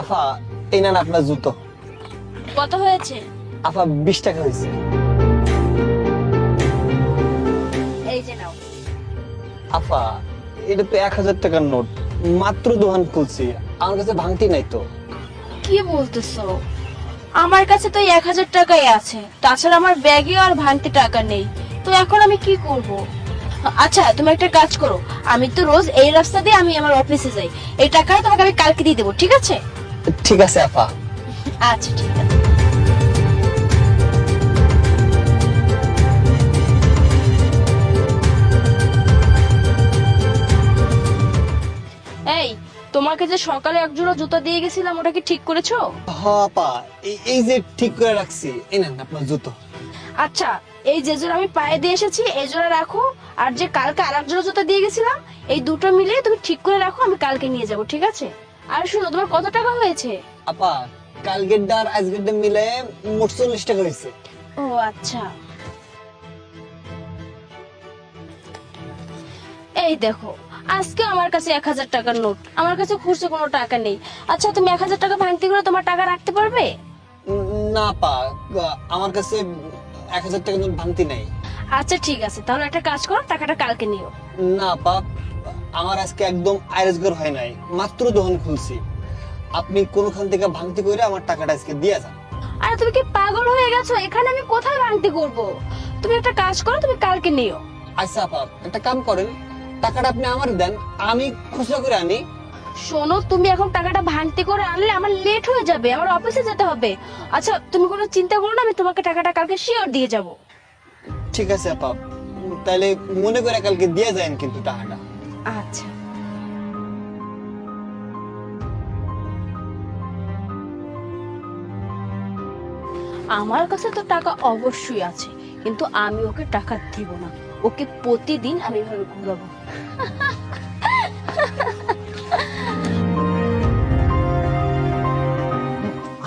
আফা এই নেন আপনার জুতো। কত হয়েছে? আফা বিশ টাকা হয়েছে। এই যে নাও। আফা এটা তো এক হাজার টাকার নোট। মাত্র দোকান খুলছি। আমার কাছে ভাঙতি নাই তো। কি বলতেছো? আমার কাছে তো এক হাজার টাকাই আছে। তাছাড়া আমার ব্যাগে আর ভাঙতি টাকা নেই। তো এখন আমি কি করব? আচ্ছা তুমি একটা কাজ করো। আমি তো রোজ এই রাস্তা দিয়ে আমি আমার অফিসে যাই। এই টাকাটা তোমাকে আমি কালকে দিয়ে দেবো ঠিক আছে? ঠিক আছে আফা আচ্ছা ঠিক আছে। এই তোমাকে যে সকালে এক জোড়া জুতা দিয়ে গেছিলাম ওটা কি ঠিক করেছ? হ আপা। এই- এই যে ঠিক করে রাখছি এই নেন আপনার জুতো। আচ্ছা এই যে জোড়া আমি পায়ে দিয়ে এসেছি এই জোড়া রাখো আর যে কালকে আর এক জোড়া জুতা দিয়ে গেছিলাম এই দুটো মিলিয়ে তুমি ঠিক করে রাখো আমি কালকে নিয়ে যাব ঠিক আছে? আর শুনো তোমার কত টাকা হয়েছে? আপা কালকের ডার আজকের ডার মিলে মোট চল্লিশ টাকা হয়েছে। ও আচ্ছা। এই দেখো আজকে আমার কাছে এক হাজার টাকার নোট। আমার কাছে খুচরো কোনো টাকা নেই। আচ্ছা তুমি এক হাজার টাকা ভাঙতি করে তোমার টাকা রাখতে পারবে? না পা আমার কাছে এক হাজার টাকা নোট ভাঙতি নাই। আচ্ছা ঠিক আছে। তাহলে একটা কাজ করো টাকাটা কালকে নিও। না পা আমার আজকে একদম আয়রোজগার হয় নাই মাত্র দোকান খুলছি। আপনি কোনখান থেকে ভাঙতি করে আমার টাকাটা আজকে দিয়ে যান। আরে তুমি কি পাগল হয়ে গেছো? এখানে আমি কোথায় ভাঙতি করব? তুমি একটা কাজ করো তুমি কালকে নিও। আচ্ছা আপা একটা কাম করেন টাকাটা আপনি আমার দেন আমি খুচরা করে আনি। শোনো তুমি এখন টাকাটা ভাঙতি করে আনলে আমার লেট হয়ে যাবে আমার অফিসে যেতে হবে। আচ্ছা তুমি কোনো চিন্তা করো না আমি তোমাকে টাকাটা কালকে শিওর দিয়ে যাব। ঠিক আছে আপা তাহলে মনে করে কালকে দিয়ে যান কিন্তু টাকাটা। আচ্ছা। আমার কাছে তো টাকা অবশ্যই আছে কিন্তু আমি ওকে টাকা দিব না। ওকে প্রতিদিন আমি এভাবে ঘুরাবো।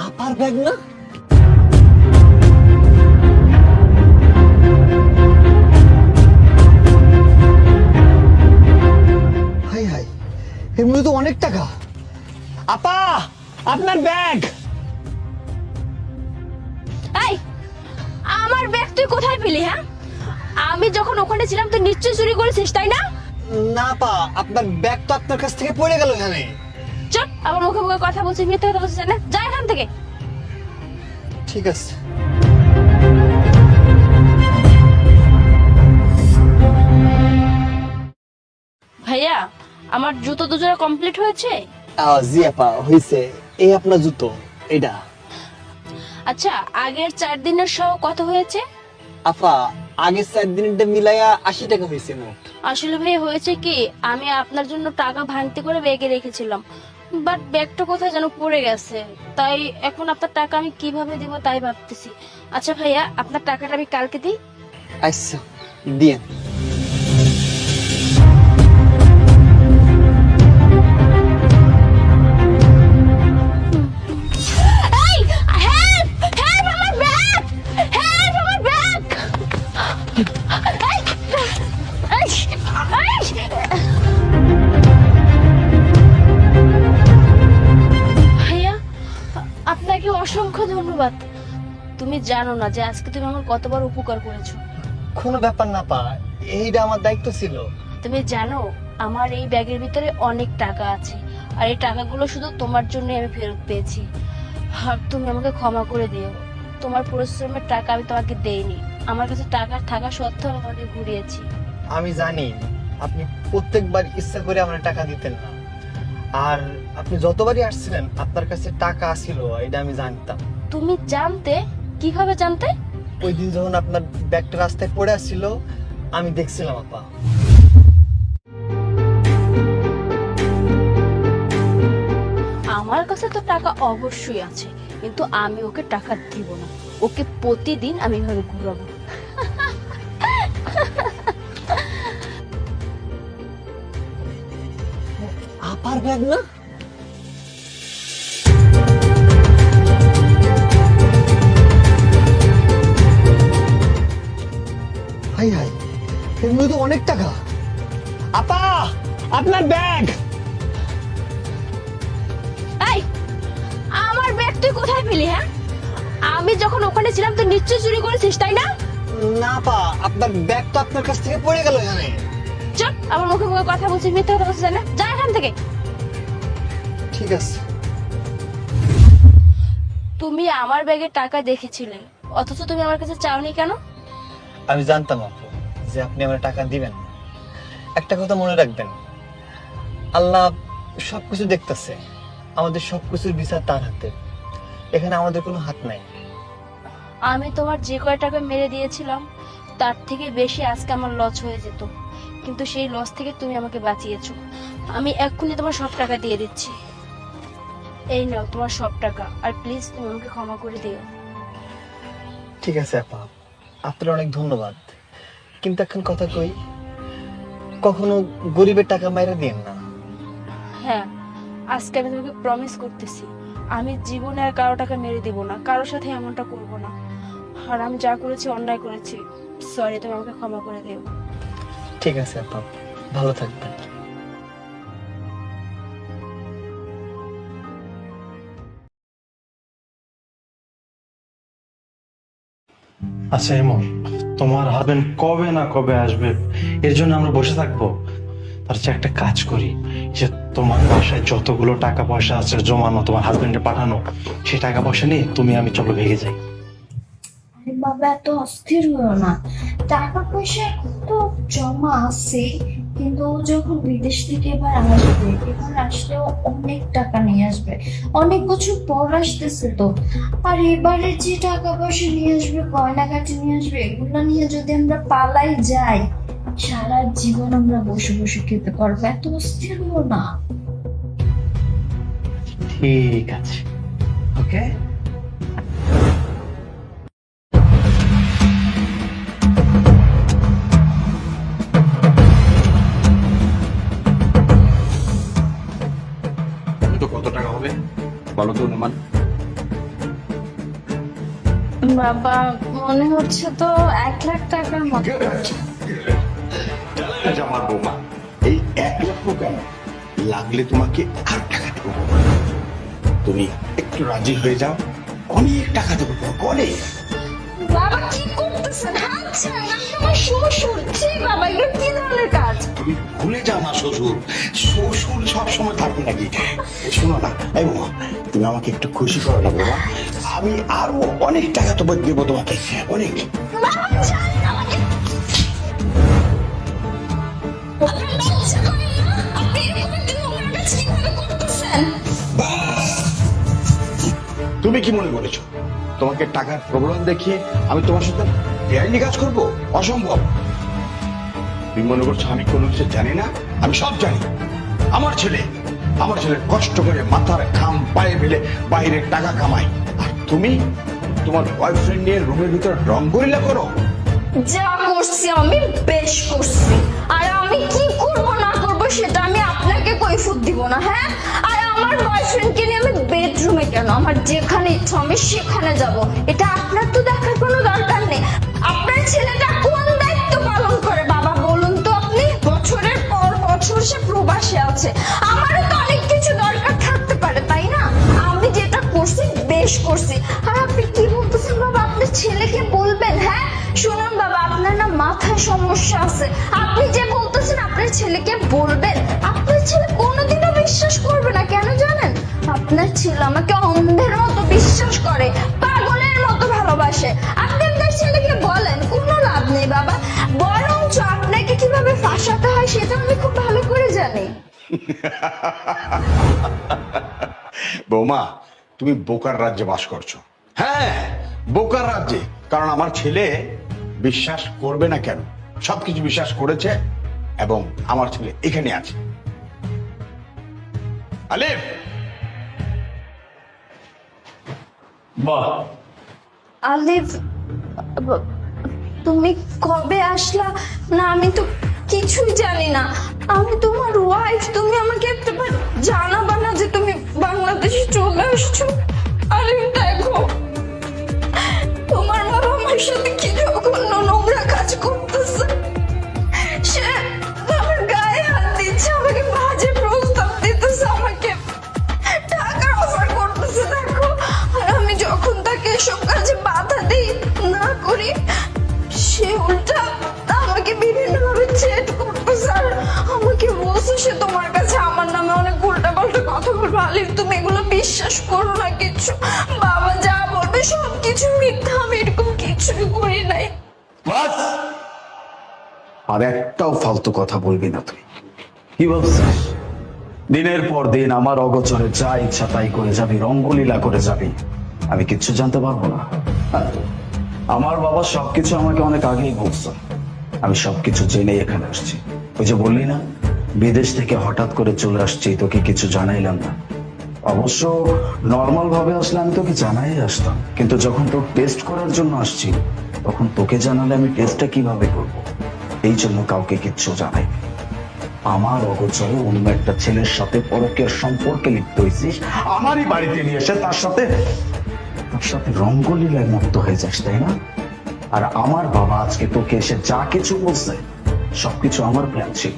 আপার ব্যাগ না? এর মধ্যে তো অনেক টাকা। আপা আপনার ব্যাগ। এই আমার ব্যাগ তুই কোথায় পেলি হ্যাঁ? আমি যখন ওখানে ছিলাম তুই নিশ্চয়ই চুরি করেছিস তাই না? না পা আপনার ব্যাগ তো আপনার কাছ থেকে পড়ে গেল এখানে। চুপ আমার মুখে মুখে কথা বলছিস মিথ্যে কথা বলছিস না যা এখান থেকে। ঠিক আছে। আমার জুতো দুজোড়া কমপ্লিট হয়েছে? জি আপা হয়েছে এই আপনার জুতো এটা আচ্ছা আগের চার দিনের সহ কত হয়েছে? আপা আগের চার দিনটা মিলাইয়া আশি টাকা হয়েছে মোট। আসলে ভাই হয়েছে কি আমি আপনার জন্য টাকা ভাঙতে করে ব্যাগে রেখেছিলাম। বাট ব্যাগটা কোথায় যেন পড়ে গেছে। তাই এখন আপনার টাকা আমি কীভাবে দিব তাই ভাবতেছি। আচ্ছা ভাইয়া আপনার টাকাটা আমি কালকে দিই? আচ্ছা দিয়ে জানো না যে আজকে তুমি আমার কতবার উপকার করেছ। কোনো ব্যাপার না পা। এইটা আমার দায়িত্ব ছিল। তুমি জানো আমার এই ব্যাগের ভিতরে অনেক টাকা আছে। আর এই টাকাগুলো শুধু তোমার জন্যই আমি ফেরত পেয়েছি। আর তুমি আমাকে ক্ষমা করে দিও। তোমার পরিশ্রমের টাকা আমি তোমাকে দেইনি। আমার কাছে টাকা থাকা সত্ত্বেও আমি তোমাকে ঘুরিয়েছি। আমি জানি আপনি প্রত্যেকবার ইচ্ছা করে আমার টাকা দিতেন না। আর আপনি যতবারই আসছিলেন আপনার কাছে টাকা ছিল এটা আমি জানতাম। তুমি জানতে কীভাবে জানতে? ওই দিন যখন আপনার ব্যাগটা রাস্তায় পড়ে আসছিল আমি দেখছিলাম আপা। আমার কাছে তো টাকা অবশ্যই আছে কিন্তু আমি ওকে টাকা দিব না। ওকে প্রতিদিন আমি এভাবে ঘুরাবো। আপার ব্যাগ না? হাই মধ্যে তো অনেক টাকা। আপা আপনার ব্যাগ। এই তুই কোথায় পেলি হ্যাঁ? আমি যখন ওখানে ছিলাম তুই নিশ্চয় চুরি করেছিস তাই না? না পা আপনার ব্যাগ তো আপনার কাছ থেকে পড়ে গেল এখানে। চুপ আমার মুখে মুখে কথা বলছিস মিথ্যা কথা বলছিস না? যা এখান থেকে। ঠিক আছে। তুমি আমার ব্যাগে টাকা দেখেছিলে অথচ তুমি আমার কাছে চাওনি কেন? আমি জানতাম আপু যে আপনি আমার টাকা দিবেন। একটা কথা মনে রাখবেন আল্লাহ সবকিছু দেখতেছে আমাদের সবকিছুর বিচার তার হাতে। এখানে আমাদের কোনো হাত নাই। আমি তোমার যে কয় টাকা মেরে দিয়েছিলাম তার থেকে বেশি আজকে আমার লস হয়ে যেত। কিন্তু সেই লস থেকে তুমি আমাকে বাঁচিয়েছো। আমি এক্ষুনি তোমার সব টাকা দিয়ে দিচ্ছি। এই নাও তোমার সব টাকা আর প্লিজ তুমি আমাকে ক্ষমা করে দিও। ঠিক আছে আপা। আপনার অনেক ধন্যবাদ। কিন্তু এখন কথা কই কখনো গরিবের টাকা মাইরা দিন না। হ্যাঁ আজকে আমি তোমাকে প্রমিস করতেছি আমি জীবনে আর কারও টাকা মেরে দিব না কারোর সাথে এমনটা করব না। আর আমি যা করেছি অন্যায় করেছি সরি তুমি আমাকে ক্ষমা করে দিও। ঠিক আছে আপা ভালো থাকবেন। আচ্ছা এমন তোমার হাজবেন্ড কবে না কবে আসবে? এর জন্য আমরা বসে থাকব। তার চেয়ে একটা কাজ করি, যে তোমার বাসায় যতগুলো টাকা পয়সা আছে, জমানো তোমার হাজবেন্ডে পাঠানো, সেই টাকা পয়সা নিয়ে তুমি আমি চলো ভেগে যাই। বাবা, এত অস্থির হইও না। টাকা পয়সা তো জমা আছে কিন্তু যখন বিদেশ থেকে এবার আসবে, এবার আসলেও অনেক টাকা নিয়ে আসবে। অনেক বছর পর আসতেছে তো। আর এবারে যে টাকা পয়সা নিয়ে আসবে গয়নাগাটি নিয়ে আসবে, এগুলো নিয়ে যদি আমরা পালাই যাই, সারা জীবন আমরা বসে বসে খেতে পারব। এত অস্থির না। ঠিক আছে। ওকে হবে? বলো তো অনুমান। বাবা মনে হচ্ছে তো এক লাখ টাকার মতো আমার বৌমা। এই এক লক্ষ কেন লাগলে তোমাকে আর টাকা দেবো তুমি একটু রাজি হয়ে যাও। অনেক টাকা দেবো অনেক। বাবা কি করতেছেন? হাত তুমি আমাকে একটু খুশি করো না বাবা আমি আরও অনেক টাকা তোমাকে দেবো তোমাকে, অনেক? তুমি কি মনে করেছ? তোমাকে টাকার প্রবলেম দেখিয়ে আমি তোমার সাথে বেআইনি কাজ করব? অসম্ভব। মনে করছ আমি কোনো কিছু জানি না, আমি সব জানি। আমার ছেলে আমার ছেলে কষ্ট করে মাথার খাম পায়ে ফেলে বাইরে টাকা কামায়। আর তুমি তোমার বয়ফ্রেন্ড নিয়ে রুমের ভিতরে রঙ্গরিলা করো। যা করছি আমি, বেশ করছি। আর আমি কি করব, না করব, সেটা আমি আপনাকে কৈফুত দিব না হ্যাঁ? আর আমার বয়ফ্রেন্ডকে নিয়ে আমি বেডরুমে কেন? আমার যেখানে ইচ্ছা আমি সেখানে যাব। এটা আপনার তো দেখার কোনো দরকার প্রবাসে আছে। আমারও তো অনেক কিছু দরকার থাকতে পারে, তাই না? আমি যেটা করছি, বেশ করছি। আর আপনি কি বলতেছেন বাবা? আপনার ছেলেকে বলবেন হ্যাঁ? শুনুন বাবা, আপনার না মাথায় সমস্যা আছে। আপনি যে বলতেছেন, আপনার ছেলেকে বলবেন। আপনার ছেলে কোনোদিনও বিশ্বাস করবে না, কেন জানেন? আপনার ছেলে আমাকে অন্ধের মতো বিশ্বাস করে, পাগলের মতো ভালোবাসে। বৌমা তুমি বোকার রাজ্যে বাস করছ। হ্যাঁ বোকার রাজ্যে। কারণ আমার ছেলে বিশ্বাস করবে না কেন? সবকিছু বিশ্বাস করেছে এবং আমার ছেলে এখানে আছে। আলিফ! বাহ আলিফ তুমি কবে আসলা? না আমি তো কিছুই জানি না। আমি তোমার ওয়াইফ তুমি আমাকে একটাবার জানাবা না যে তুমি বাংলাদেশে চলে আসছো। আরে দেখো বিশ্বাস করো না কিছু। বাবা যা বলবে সব কিছু মিথ্যা, আমি এরকম কিছুই করি নাই। বাস! আর একটাও ফালতু কথা বলবি না তুই। কি ভাবছিস দিনের পর দিন আমার অগোচরে যা ইচ্ছা তাই করে যাবি, রঙ্গলীলা করে যাবি। আমি কিচ্ছু জানতে পারব না। হ্যাঁ? আমার বাবা সবকিছু আমাকে অনেক আগেই বলছে। আমি সবকিছু জেনে এখানে আসছি। ওই যে বললি না বিদেশ থেকে হঠাৎ করে চলে আসছি, তোকে কিছু জানাইলাম না। অবশ্য নর্মাল ভাবে আসলে আমি তোকে জানাই আসতাম, কিন্তু যখন তোর টেস্ট করার জন্য আসছি, তখন তোকে জানালে আমি টেস্টটা কীভাবে করব? এই জন্য কাউকে কিচ্ছু জানাই আমার অগোচরে অন্য একটা ছেলের সাথে পরকের সম্পর্কে লিপ্ত হয়েছিস, আমারই বাড়িতে নিয়ে এসে তার সাথে তার সাথে রঙ্গলীলায় মুক্ত হয়ে যাস, তাই না? আর আমার বাবা আজকে তোকে এসে যা কিছু বলছে, সবকিছু আমার প্ল্যান ছিল।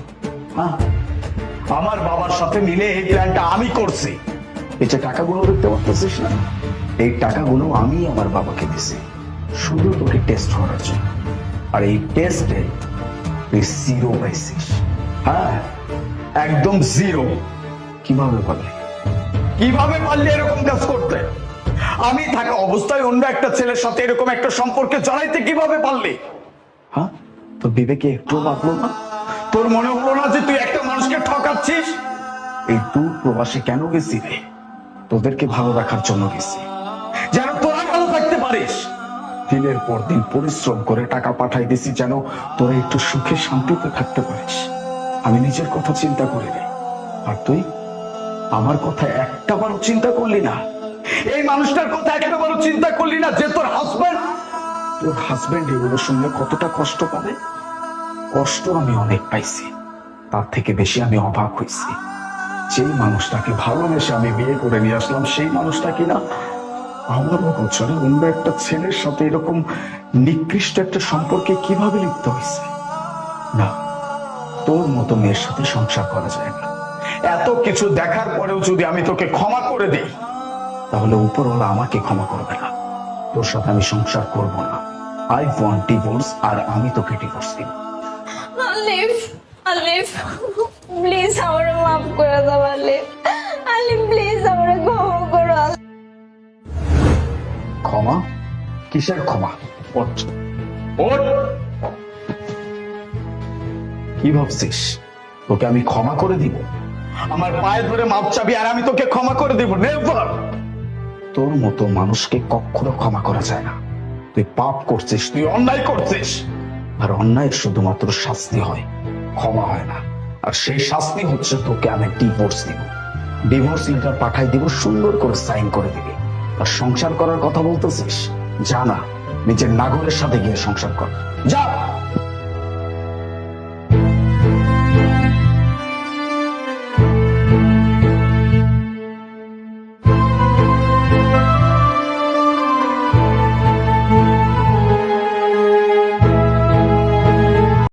আমার বাবার সাথে মিলে এই প্ল্যানটা আমি করছি। এই যে টাকাগুলো দেখতে পাচ্ছিস না? এই টাকাগুলো আমি আমার বাবাকে দিছি। শুধু তোকে টেস্ট করার জন্য। আর এই টেস্টে তুই জিরো পাইছিস। হ্যাঁ একদম জিরো কীভাবে পারলি? কীভাবে পারলি এরকম কাজ করতে? আমি থাকা অবস্থায় অন্য একটা ছেলের সাথে এরকম একটা সম্পর্কে জড়াইতে কীভাবে পারলি? হ্যাঁ তো বিবেকে একটু ভাবলো না? তোর মনে হলো না যে তুই একটা মানুষকে ঠকাচ্ছিস? এই দূর প্রবাসে কেন গেছি রে? তোদেরকে ভালো রাখার জন্য গেছি। যেন তোরা ভালো থাকতে পারিস। দিনের পর দিন পরিশ্রম করে টাকা পাঠাই দিছি যেন তোরা একটু সুখে শান্তিতে থাকতে পারিস। আমি নিজের কথা চিন্তা করি রে আর তুই আমার কথা একটা বারও চিন্তা করলি না? এই মানুষটার কথা একটা বারও চিন্তা করলি না যে তোর হাজবেন্ড তোর হাজবেন্ড এগুলো শুনলে কতটা কষ্ট পাবে? কষ্ট আমি অনেক পাইছি। তার থেকে বেশি আমি অবাক হয়েছি যেই মানুষটাকে ভালোবেসে আমি বিয়ে করে নিয়ে আসলাম, সেই মানুষটা কিনা? আমার গোচরে অন্য একটা ছেলের সাথে এরকম নিকৃষ্ট একটা সম্পর্কে কীভাবে লিপ্ত হয়েছে না, তোর মতো মেয়ের সাথে সংসার করা যায় না। এত কিছু দেখার পরেও যদি আমি তোকে ক্ষমা করে দিই, তাহলে উপরওয়ালা আমাকে ক্ষমা করবে না। তোর সাথে আমি সংসার করব না। আই ওয়ান্ট ডিভোর্স আর আমি তোকে ডিভোর্স দিব। আলিফ আলিফ প্লিজ আমার মাফ করে দাও আলিফ। আলিফ প্লিজ আমার ক্ষমা করো ক্ষমা? কিসের ক্ষমা? ওঠ ওঠ কি ভাবছিস? তোকে আমি ক্ষমা করে দিব? আমার পায়ে ধরে মাপ চাবি আর আমি তোকে ক্ষমা করে দিব নেভার। তোর মতো মানুষকে কখনো ক্ষমা করা যায় না। তুই পাপ করছিস তুই অন্যায় করছিস। আর অন্যায়ের শুধুমাত্র শাস্তি হয়, ক্ষমা হয় না। আর সেই শাস্তি হচ্ছে তোকে আমি ডিভোর্স দিব। ডিভোর্স লেটার পাঠাই দিব, সুন্দর করে সাইন করে দিবি। আর সংসার করার কথা বলতেছিস? জানা নিজের নাগরের সাথে গিয়ে সংসার কর। যা!